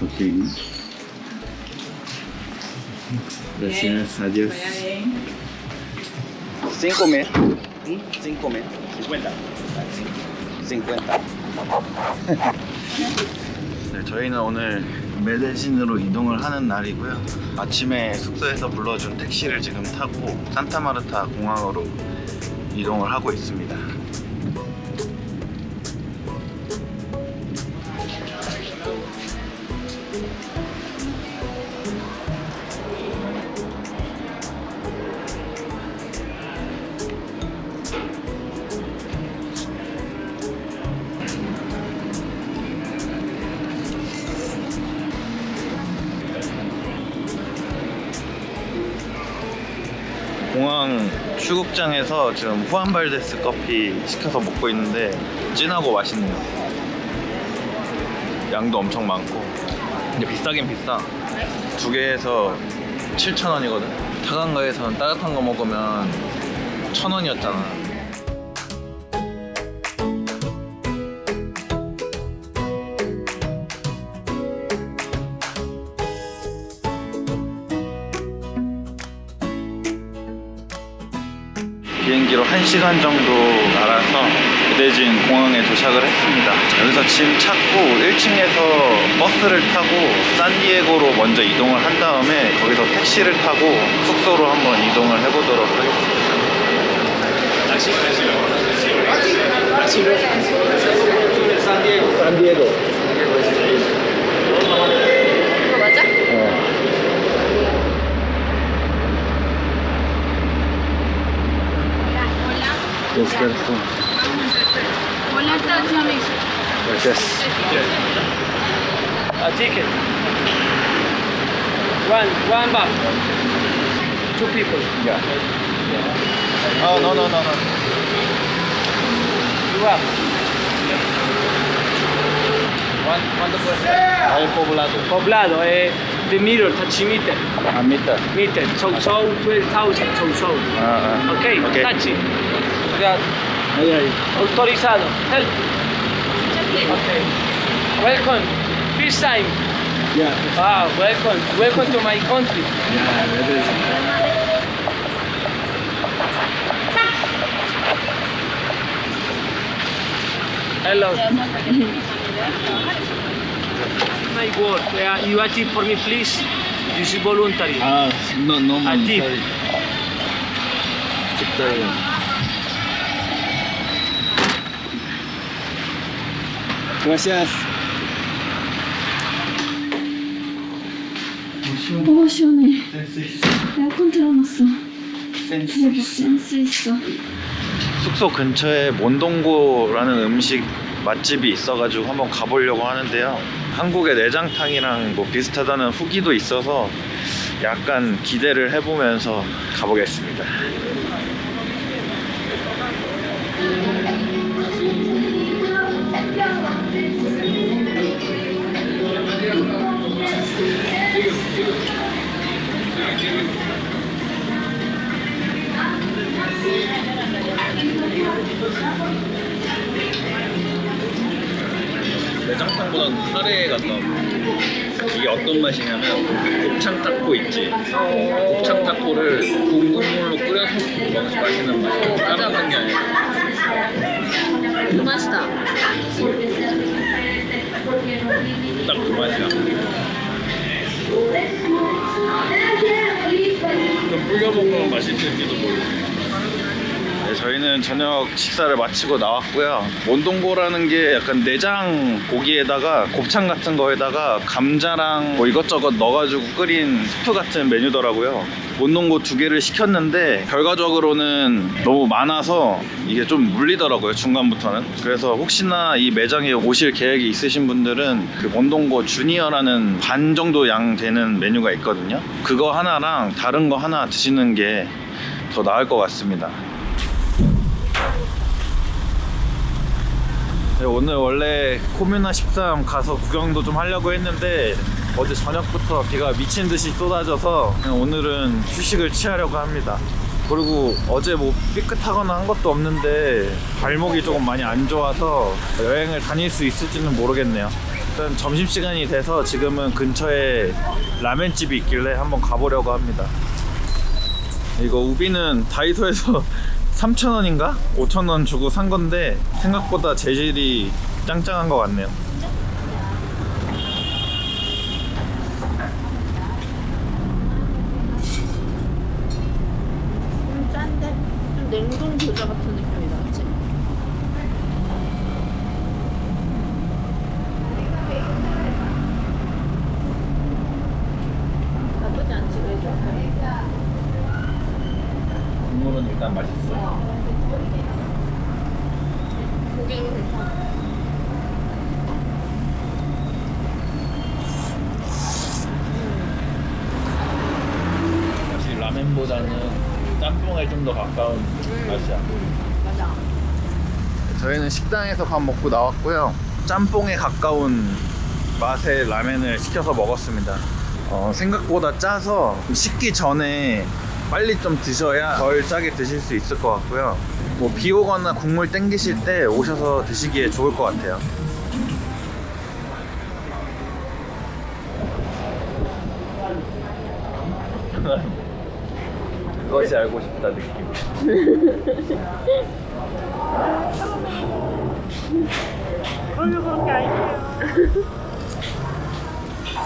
Ok. Gracias, adiós. Cinco mil. Cinco mil. 50. 50. 네, 저희는 오늘 메데신으로 이동을 하는 날이고요. 아침에 숙소에서 불러준 택시를 지금 타고 산타마르타 공항으로 이동을 하고 있습니다. 공항 출국장에서 지금 후안발데스 커피 시켜서 먹고 있는데 진하고 맛있네요. 양도 엄청 많고. 근데 비싸긴 비싸. 두 개에서 7,000원이거든. 타강가에서는 따뜻한 거 먹으면 1,000원이었잖아. 비행기로 1시간 정도 날아서 메데진 공항에 도착을 했습니다. 여기서 짐 찾고 1층에서 버스를 타고 산디에고로 먼저 이동을 한 다음에 거기서 택시를 타고 숙소로 한번 이동을 해보도록 하겠습니다. 산디에고. 이거 Despertó. Hola, estaciones. Gracias. A ticket. One, one bag. Two people. Ya. Oh, no, no, no, no. You have. One, ¿Cuánto puede ser? Hay poblado. Poblado, eh, the middle, touch meter. A mitad. Meter, so so, 12,000, so so. Ah, ah. Okay, Okay. touch it. Ya, Ahí, ahí. autorizado. Help. Okay. Welcome. First time. Ya. Ah, welcome. Welcome to my country. Eres. Hello. My word. Yeah, you achieve for me, please. This is voluntary. Ah, no, no, A tip. Gracias. 오 시원해. 에어컨 틀어놨어. 대박 센스 있어. 숙소 근처에 몬동고라는 음식 맛집이 있어가지고 한번 가보려고 하는데요. 한국의 내장탕이랑 뭐 비슷하다는 후기도 있어서 약간 기대를 해보면서 가보겠습니다. 내장탕보다는 카레 같다. 이게 어떤 맛이냐면 곱창 타코 있지. 곱창 타코를 국물로 끓여서 먹으면 맛있는 맛이야. 다른 게 아니야. 그 맛이다. 딱 그 맛이야. 좀 불려 먹으면 맛있을지도 모르겠네. 네, 저희는 저녁 식사를 마치고 나왔고요. 몬동고라는 게 약간 내장 고기에다가 곱창 같은 거에다가 감자랑 뭐 이것저것 넣어가지고 끓인 스프 같은 메뉴더라고요. 몬동고 두 개를 시켰는데 결과적으로는 너무 많아서 이게 좀 물리더라고요 중간부터는. 그래서 혹시나 이 매장에 오실 계획이 있으신 분들은 그 몬동고 주니어라는 반 정도 양 되는 메뉴가 있거든요. 그거 하나랑 다른 거 하나 드시는 게 더 나을 것 같습니다. 네, 오늘 원래 코뮤나 13 가서 구경도 좀 하려고 했는데 어제 저녁부터 비가 미친 듯이 쏟아져서 오늘은 휴식을 취하려고 합니다. 그리고 어제 뭐 삐끗하거나 한 것도 없는데 발목이 조금 많이 안 좋아서 여행을 다닐 수 있을지는 모르겠네요. 일단 점심시간이 돼서 지금은 근처에 라면집이 있길래 한번 가보려고 합니다. 이거 우비는 다이소에서 3,000원인가? 5,000원 주고 산 건데 생각보다 재질이 짱짱한 것 같네요. 좀 짠데 좀 냉동 교자 같은 느낌이다, 그치? 나쁘지 않지, 그래도. 국물은 일단 맛있어. 고기도 괜찮아. 역시 라면보다는 짬뽕에 좀 더 가까운 맛이야. 맞아. 저희는 식당에서 밥 먹고 나왔고요. 짬뽕에 가까운 맛의 라면을 시켜서 먹었습니다. 어, 생각보다 짜서 식기 전에 빨리 좀 드셔야 덜 짜게 드실 수 있을 것 같고요. 뭐 비 오거나 국물 땡기실 때 오셔서 드시기에 좋을 것 같아요. 그것이 알고 싶다 느낌.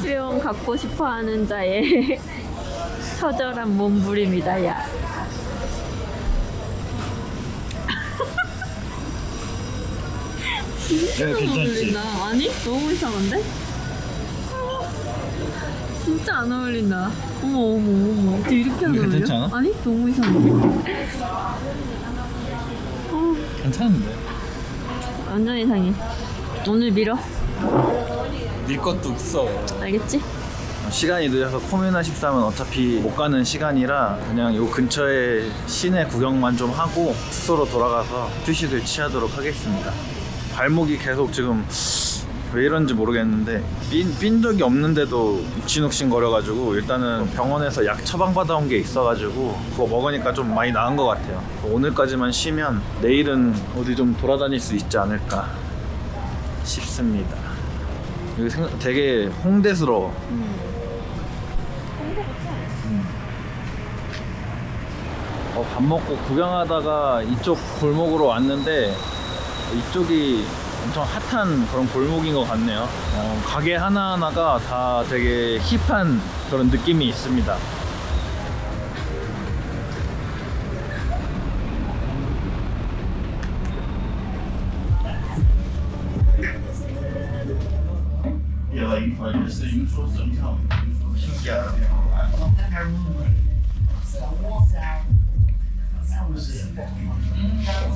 수영 갖고 싶어 하는 자의 처절한 몸부림이다, 야. 진짜 야, 안 괜찮지? 어울린다. 아니? 너무 이상한데? 진짜 안 어울린다. 어머, 어머, 어머. 어떻게 이렇게 안 이거 어울려? 괜찮지 않아? 아니? 너무 이상해. 어, 괜찮은데? 완전 이상해. 오늘 밀어. 네 것도 없어. 알겠지? 시간이 늦어서 코미나 13은 어차피 못 가는 시간이라 그냥 요 근처에 시내 구경만 좀 하고 숙소로 돌아가서 휴식을 취하도록 하겠습니다. 발목이 계속 지금 왜 이런지 모르겠는데 삔, 삔 적이 없는데도 욱신욱신 거려가지고 일단은 병원에서 약 처방받아온 게 있어가지고 그거 먹으니까 좀 많이 나은 것 같아요. 오늘까지만 쉬면 내일은 어디 좀 돌아다닐 수 있지 않을까 싶습니다. 여기 되게 홍대스러워. 어, 밥 먹고 구경하다가 이쪽 골목으로 왔는데 이쪽이 엄청 핫한 그런 골목인 것 같네요. 어, 가게 하나하나가 다 되게 힙한 그런 느낌이 있습니다.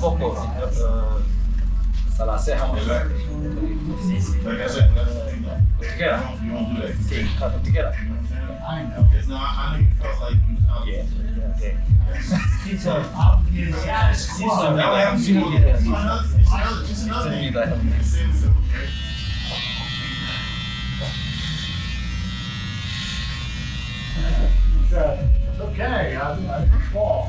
فوق Together. I know. Because Okay. You errado, mas ó.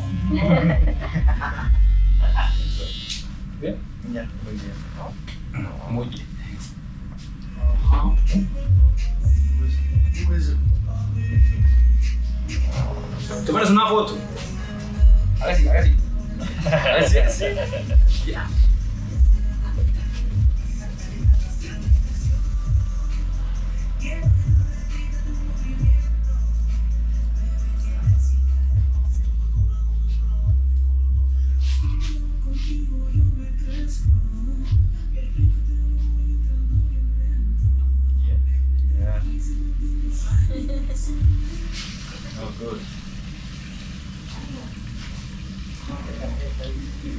Tô parecendo um avô, tu. Parece, parece. Parece, parece. Yeah.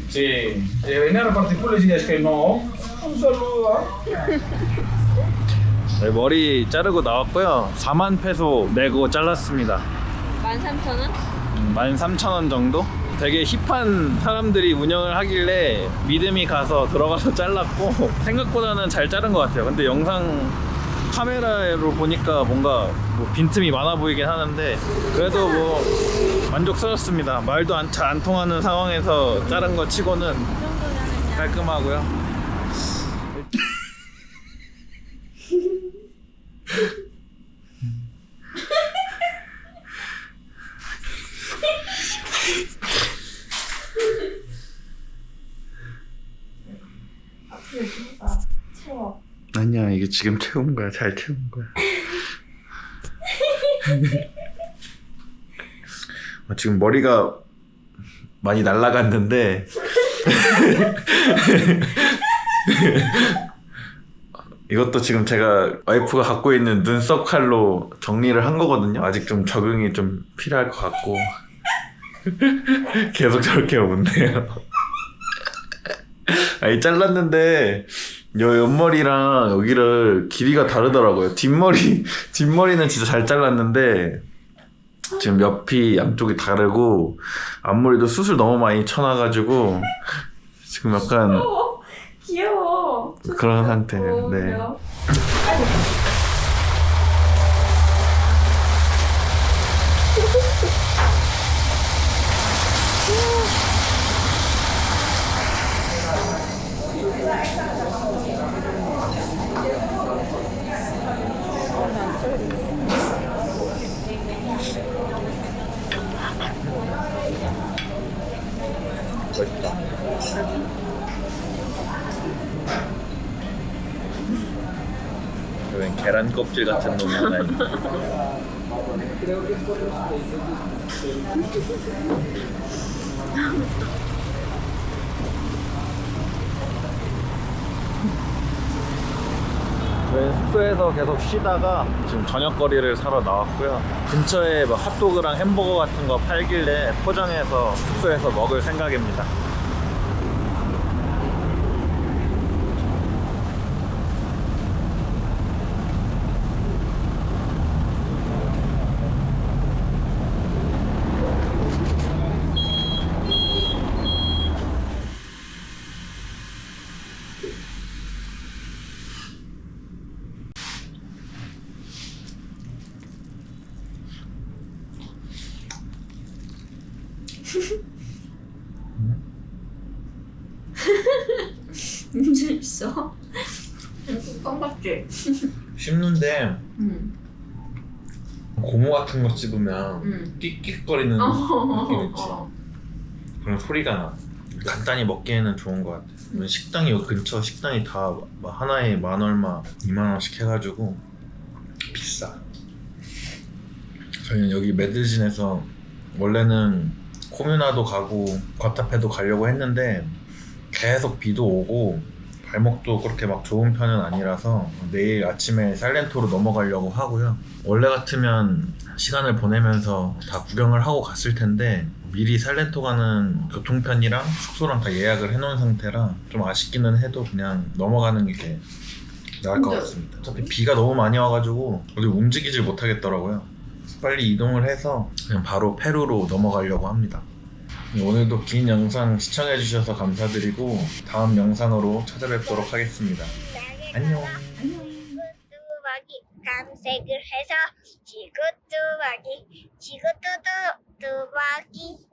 Sí. Eh, venía a repartir culos y dices que no. Un saludo. ¿ah? 네, 머리 자르고 나왔고요. 4만 페소 내고 잘랐습니다. 13,000원? 13,000원 정도? 되게 힙한 사람들이 운영을 하길래 믿음이 가서 들어가서 잘랐고 생각보다는 잘 자른 것 같아요. 근데 영상 카메라로 보니까 뭔가 뭐 빈틈이 많아 보이긴 하는데 그래도 뭐 만족스럽습니다. 말도 안, 잘 안 통하는 상황에서 자른 거 치고는 깔끔하고요. 채워. 아니야 이게 지금 채운 거야. 잘 채운 거야. 지금 머리가 많이 날라갔는데. 이것도 지금 제가 와이프가 갖고 있는 눈썹 칼로 정리를 한 거거든요. 아직 좀 적응이 좀 필요할 것 같고. 계속 저렇게 웃네요. 아니 잘랐는데 여 옆머리랑 여기를 길이가 다르더라고요. 뒷머리 뒷머리는 진짜 잘 잘랐는데 지금 옆이 양쪽이 다르고 앞머리도 수술 너무 많이 쳐놔가지고 지금 약간 어, 귀여워. 그런. 어, 네. 그래요? 웬 계란 껍질 같은 놈이 하나 있네. 저희 숙소에서 계속 쉬다가 지금 저녁거리를 사러 나왔고요. 근처에 뭐 핫도그랑 햄버거 같은 거 팔길래 포장해서 숙소에서 먹을 생각입니다. 문제 있어? 껌 같지? 씹는데 응. 고무 같은 거 씹으면 응. 끽끽거리는 어, 느낌 있지. 어. 그런 소리가 나. 간단히 먹기에는 좋은 것 같아. 식당이 여기 근처 식당이 다막 하나에 만 얼마, 이만 원씩 해가지고 비싸. 저희는 여기 메드진에서 원래는 코뮤나도 가고 과타페도 가려고 했는데 계속 비도 오고 발목도 그렇게 막 좋은 편은 아니라서 내일 아침에 살렌토로 넘어가려고 하고요. 원래 같으면 시간을 보내면서 다 구경을 하고 갔을 텐데 미리 살렌토 가는 교통편이랑 숙소랑 다 예약을 해놓은 상태라 좀 아쉽기는 해도 그냥 넘어가는 게 나을 것 같습니다. 어차피 비가 너무 많이 와가지고 어디 움직이질 못하겠더라고요. 빨리 이동을 해서 그냥 바로 페루로 넘어가려고 합니다. 오늘도 긴 영상 시청해주셔서 감사드리고 다음 영상으로 찾아뵙도록 하겠습니다. 안녕. 감색을 해서 지구뚜벅이 지구뚜뚜 뚜벅이